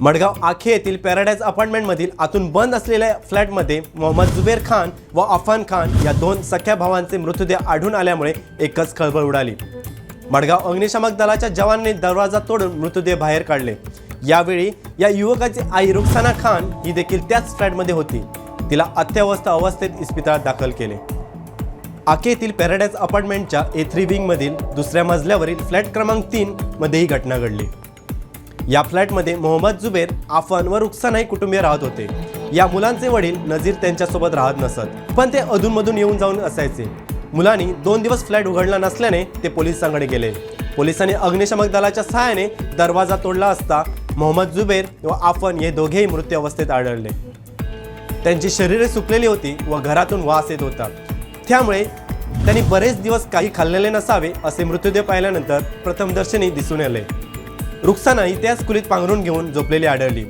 मडगाव आखे येथील पॅराडाईज अपार्टमेंटमधील आतून बंद असलेल्या फ्लॅटमध्ये मोहम्मद जुबेर खान व अफान खान या दोन सख्या भावांचे मृतदेह आढळून आल्यामुळे एकच खळबळ उडाली. मडगाव अग्निशामक दलाच्या जवानांनी दरवाजा तोडून मृतदेह बाहेर काढले. यावेळी या युवकाची आई रुखसाना खान ही देखील त्याच फ्लॅटमध्ये होती. तिला अत्यावस्था अवस्थेत इस्पितळात दाखल केले. आके येथील पॅराडाईज अपार्टमेंटच्या ए थ्री विंगमधील दुसऱ्या मजल्यावरील फ्लॅट क्रमांक तीनमध्ये ही घटना घडली. या फ्लॅटमध्ये मोहम्मद जुबेर आफन व रुखसाना कुटुंबीय राहत होते. या मुलांचे वडील नजीर त्यांच्यासोबत राहत नसत पण ते अधूनमधून येऊन जाऊन असायचे. मुलांनी दोन दिवस फ्लॅट उघडला नसल्याने ते पोलिसांकडे गेले. पोलिसांनी अग्निशमक दलाच्या सहाय्याने दरवाजा तोडला असता मोहम्मद जुबेर व आफन हे दोघेही मृत्यू अवस्थेत आढळले. त्यांची शरीरे सुकलेली होती व घरातून वास येत होता. त्यामुळे त्यांनी बरेच दिवस काही खाल्लेले नसावे असे मृतदेह पाहिल्यानंतर प्रथमदर्शनी दिसून आले. रुक्साना ही त्याच कुलीत पांघरून घेऊन झोपलेली आढळली.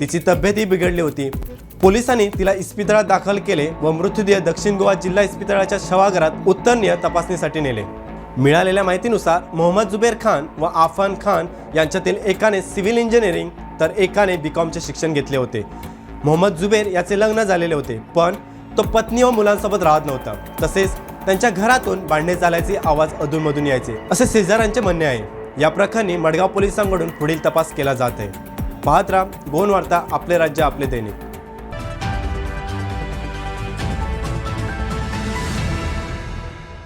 तिची तब्येतही बिघडली होती. पोलिसांनी तिला इस्पितळात दाखल केले व मृतदेह दक्षिण गोवा जिल्हा इस्पितळाच्या शवागारात उत्तरनीय तपासणीसाठी नेले. मिळालेल्या माहितीनुसार मोहम्मद जुबेर खान व आफान खान यांच्यातील एकाने सिव्हिल इंजिनिअरिंग तर एकाने बीकॉमचे शिक्षण घेतले होते. मोहम्मद जुबेर याचे लग्न झालेले होते पण तो पत्नी व मुलांसोबत राहत नव्हता. तसेच त्यांच्या घरातून भांडणे चालायचे आवाज अधूनमधून यायचे. असे शेजाऱ्यांचे म्हणणे आहे. या प्रकरणी मडगाव पोलिसांकडून पुढील तपास केला जात आहे. पाहत राहा गोन वार्ता आपले राज्य आपले दैनिक.